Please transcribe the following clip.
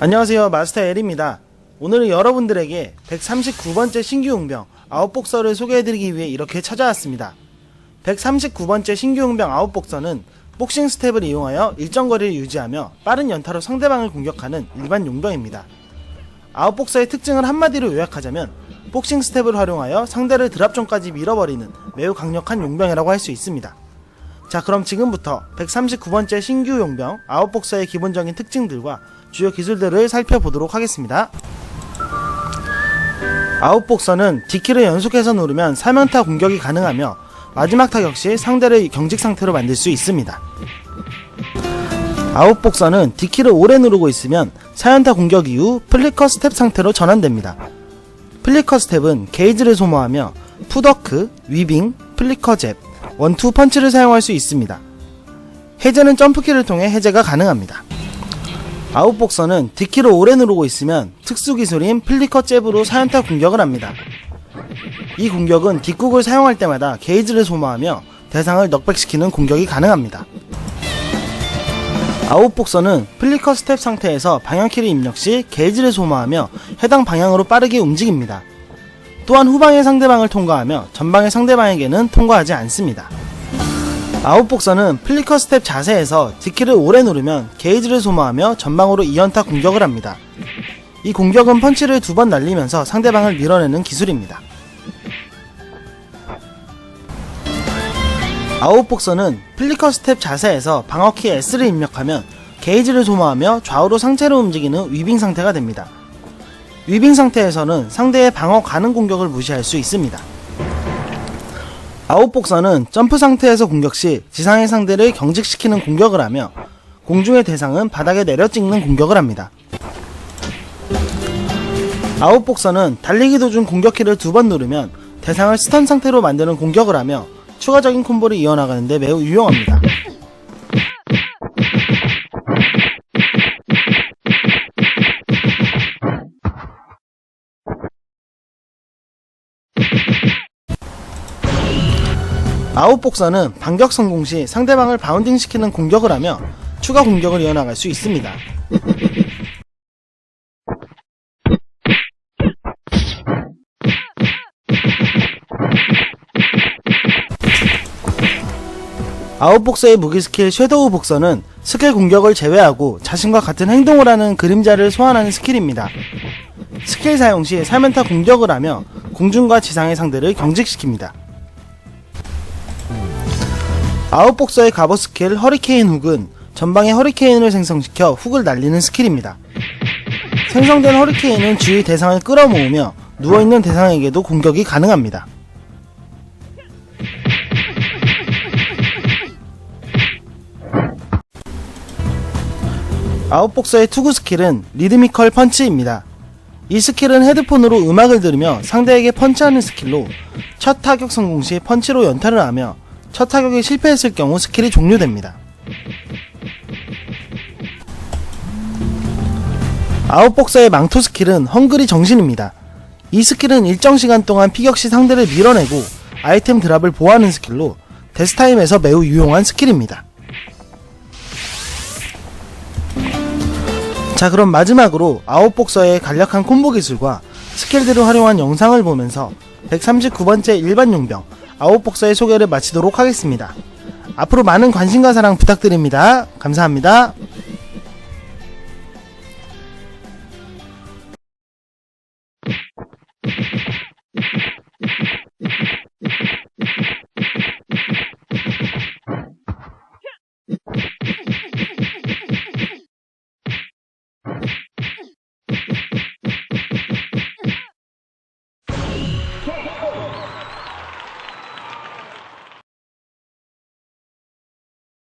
안녕하세요 마스터 L입니다. 오늘은 여러분들에게 139번째 신규 용병 아웃복서를 소개해드리기 위해 이렇게 찾아왔습니다. 139번째 신규 용병 아웃복서는 복싱 스텝을 이용하여 일정 거리를 유지하며 빠른 연타로 상대방을 공격하는 일반 용병입니다. 아웃복서의 특징을 한마디로 요약하자면 복싱 스텝을 활용하여 상대를 드랍존까지 밀어버리는 매우 강력한 용병이라고 할 수 있습니다. 자 그럼 지금부터 139번째 신규 용병 아웃복서의 기본적인 특징들과 주요 기술들을 살펴보도록 하겠습니다. 아웃복서는 D키를 연속해서 누르면 3연타 공격이 가능하며 마지막 타격 시 상대를 경직 상태로 만들 수 있습니다. 아웃복서는 D키를 오래 누르고 있으면 4연타 공격 이후 플리커 스텝 상태로 전환됩니다. 플리커 스텝은 게이지를 소모하며 푸더크, 위빙, 플리커 잽, 원투 펀치를 사용할 수 있습니다. 해제는 점프키를 통해 해제가 가능합니다. 아웃복서는 D키를 오래 누르고 있으면 특수 기술인 플리커 잽으로 사연타 공격을 합니다. 이 공격은 뒷국을 사용할 때마다 게이지를 소모하며 대상을 넉백시키는 공격이 가능합니다. 아웃복서는 플리커 스텝 상태에서 방향키를 입력 시 게이지를 소모하며 해당 방향으로 빠르게 움직입니다. 또한 후방의 상대방을 통과하며 전방의 상대방에게는 통과하지 않습니다. 아웃복서는 플리커 스텝 자세에서 D키를 오래 누르면 게이지를 소모하며 전방으로 2연타 공격을 합니다. 이 공격은 펀치를 두 번 날리면서 상대방을 밀어내는 기술입니다. 아웃복서는 플리커 스텝 자세에서 방어키 S를 입력하면 게이지를 소모하며 좌우로 상체로 움직이는 위빙 상태가 됩니다. 위빙 상태에서는 상대의 방어 가능 공격을 무시할 수 있습니다. 아웃복서는 점프 상태에서 공격 시 지상의 상대를 경직시키는 공격을 하며 공중의 대상은 바닥에 내려 찍는 공격을 합니다. 아웃복서는 달리기 도중 공격키를 두 번 누르면 대상을 스턴 상태로 만드는 공격을 하며 추가적인 콤보를 이어나가는데 매우 유용합니다. 아웃복서는 반격 성공 시 상대방을 바운딩 시키는 공격을 하며 추가 공격을 이어나갈 수 있습니다. 아웃복서의 무기 스킬 섀도우 복서는 스킬 공격을 제외하고 자신과 같은 행동을 하는 그림자를 소환하는 스킬입니다. 스킬 사용 시 3연타 공격을 하며 공중과 지상의 상대를 경직시킵니다. 아웃복서의 갑옷 스킬 허리케인 훅은 전방에 허리케인을 생성시켜 훅을 날리는 스킬입니다. 생성된 허리케인은 주위 대상을 끌어모으며 누워있는 대상에게도 공격이 가능합니다. 아웃복서의 투구 스킬은 리드미컬 펀치입니다. 이 스킬은 헤드폰으로 음악을 들으며 상대에게 펀치하는 스킬로 첫 타격 성공 시 펀치로 연타를 하며 첫 타격이 실패했을 경우 스킬이 종료됩니다. 아웃복서의 망토 스킬은 헝그리 정신입니다. 이 스킬은 일정 시간 동안 피격 시 상대를 밀어내고 아이템 드랍을 보호하는 스킬로 데스타임에서 매우 유용한 스킬입니다. 자 그럼 마지막으로 아웃복서의 간략한 콤보 기술과 스킬들을 활용한 영상을 보면서 139번째 일반 용병 아웃복서의 소개를 마치도록 하겠습니다. 앞으로 많은 관심과 사랑 부탁드립니다. 감사합니다.